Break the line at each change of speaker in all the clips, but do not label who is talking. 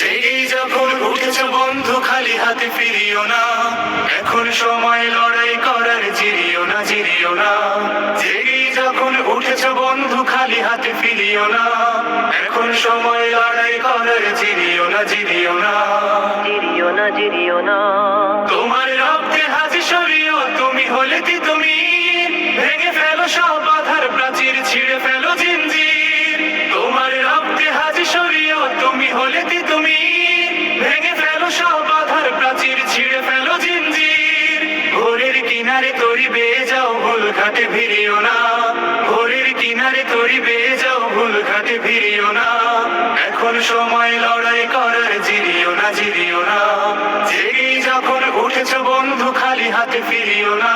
জেগেই যখন উঠেছ বন্ধু খালি হাতে ফিরিও না। এখন সময় লড়াই করার জিরিও না জিরিও না। জেগেই যখন উঠেছ বন্ধু খালি হাতে ফিরিও না। এখন সময় লড়াই করার জিরিও না জিরিও না।
জিরিও না জিরিও না।
তোমার রক্তে হাজি সরিও তুমি হলে কি কিনারে তরি বেয়ে যাও ভুল ঘাটে ফিরিও না। ভোরের কিনারে তরি বেয়ে যাও ভুল ঘাটে ফিরিও না। এখন সময় লড়াই করার জিরিও না জিরিও না। জেগেই যখন উঠেছ বন্ধু খালি হাতে ফিরিও না।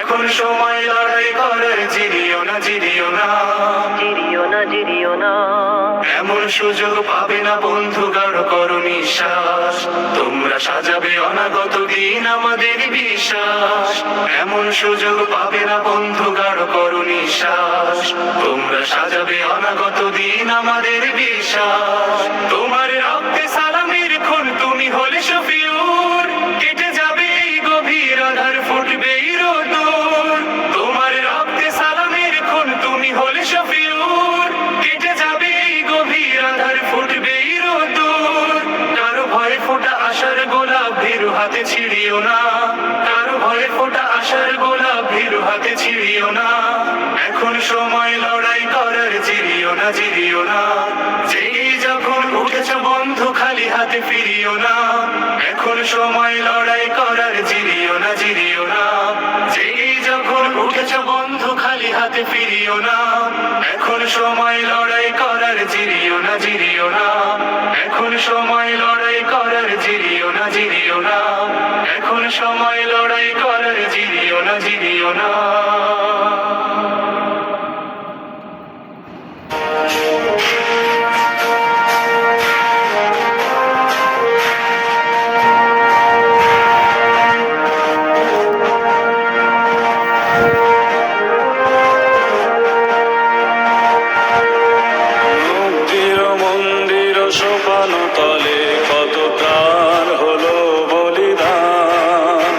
এখন সময় লড়াই করার জিরিও না জিরিও না।
জিরিও না জিরিও না।
এমন সুযোগ পাবে না বন্ধু গাঢ় করো নিঃশ্বাস। তোমরা সাজাবে অনাগত দিন আমাদের বিশ্বাস। এমন সুযোগ পাবে না বন্ধু গাঢ় করো নিঃশ্বাস তোমরা সাজাবে অনাগত দিন আমাদের বিশ্বাস। তোমার রক্তে ভীরু হাতে ছিড়িও না। কারও ভয়ে ফোটা আশার গোলাপ ভীরু হাতে ছিড়িও না। এখন সময় লড়াই করার জিরিও না জিরিও না। যখন উঠেছ বন্ধু খালি হাতে ফিরিও না। এখন সময় লড়াই করার জিরিও না জিরিও না। যেই যখন উঠেছ বন্ধু খালি হাতে ফিরিও না। এখন সময় লড়াই করার জিরিও না জিরিও না। এখন সময় লড়াই করার জিরিও না জিরিও না। এখন সময় লড়াই করার জিরিও না জিরিও না। সোপান তলে কত প্রাণ হলো বলিদান।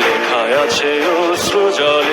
লেখায় আছে অশ্রু জল